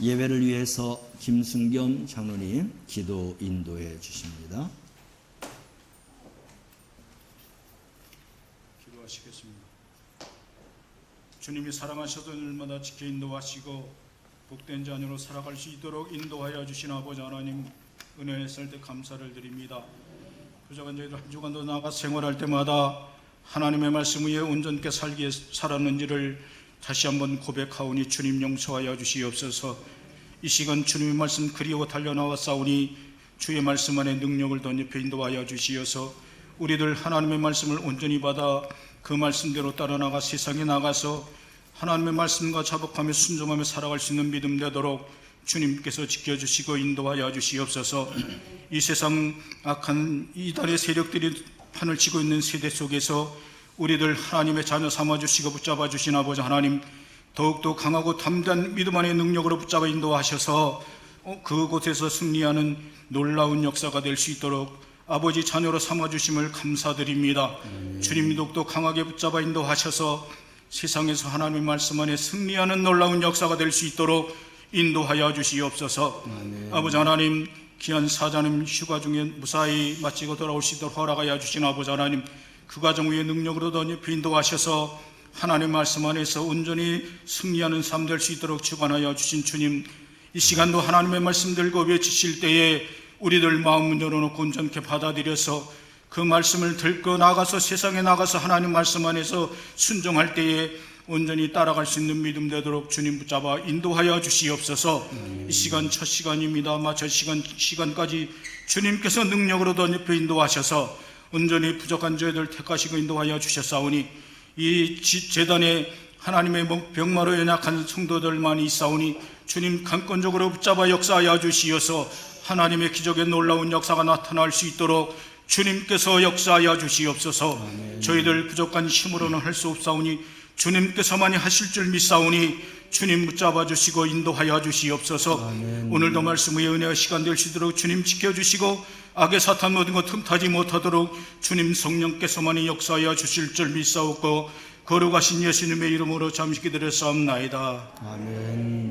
예배를 위해서 김순겸 장로님 기도 인도해 주십니다. 기도하시겠습니다. 주님이 사랑하셔서 늘마다 지켜 인도하시고 복된 자녀로 살아갈 수 있도록 인도하여 주신 아버지 하나님 은혜에 쓸때 감사를 드립니다. 부족한 저희들 한 주간도 나가 생활할 때마다 하나님의 말씀 위에 온전케 살기에 살았는지를 다시 한번 고백하오니 주님 용서하여 주시옵소서. 이 시간 주님의 말씀 그리워 달려나와 싸우니 주의 말씀 안에 능력을 덧입혀 인도하여 주시어서 우리들 하나님의 말씀을 온전히 받아 그 말씀대로 따라 나가 세상에 나가서 하나님의 말씀과 자복하며 순종하며 살아갈 수 있는 믿음 되도록 주님께서 지켜주시고 인도하여 주시옵소서 이 세상 악한 이단의 세력들이 판을 치고 있는 세대 속에서 우리들 하나님의 자녀 삼아주시고 붙잡아 주신 아버지 하나님 더욱더 강하고 담대한 믿음 안의 능력으로 붙잡아 인도하셔서 어, 그곳에서 승리하는 놀라운 역사가 될 수 있도록 아버지 자녀로 삼아주심을 감사드립니다. 주님 더욱더 강하게 붙잡아 인도하셔서 세상에서 하나님의 말씀 안에 승리하는 놀라운 역사가 될 수 있도록 인도하여 주시옵소서. 아버지 하나님 귀한 사자님 휴가 중에 무사히 마치고 돌아오시도록 허락하여 주신 아버지 하나님 그 가정 위에 능력으로 덧입혀 인도하셔서 하나님 말씀 안에서 온전히 승리하는 삶 될 수 있도록 주관하여 주신 주님 이 시간도 하나님의 말씀 들고 외치실 때에 우리들 마음을 열어놓고 온전케 받아들여서 그 말씀을 들고 나가서 세상에 나가서 하나님 말씀 안에서 순종할 때에 온전히 따라갈 수 있는 믿음 되도록 주님 붙잡아 인도하여 주시옵소서. 이 시간 첫 시간입니다. 마저 시간 시간까지 주님께서 능력으로 덧입혀 인도하셔서 온전히 부족한 저희들 택하시고 인도하여 주셨사오니 이 지- 재단에 하나님의 병마로 연약한 성도들만이 있사오니 주님 강권적으로 붙잡아 역사하여 주시어서 하나님의 기적의 놀라운 역사가 나타날 수 있도록 주님께서 역사하여 주시옵소서. 저희들 부족한 힘으로는 할 수 없사오니 주님께서만이 하실 줄 믿사오니 주님 붙잡아 주시고 인도하여 주시옵소서. 오늘도 말씀의 은혜의 시간 될 수 있도록 주님 지켜주시고 악의 사탄 모든 것 틈타지 못하도록 주님 성령께서만이 역사하여 주실 줄 믿사옵고 거룩하신 예수님의 이름으로 잠시 기도를 싸움나이다 아멘.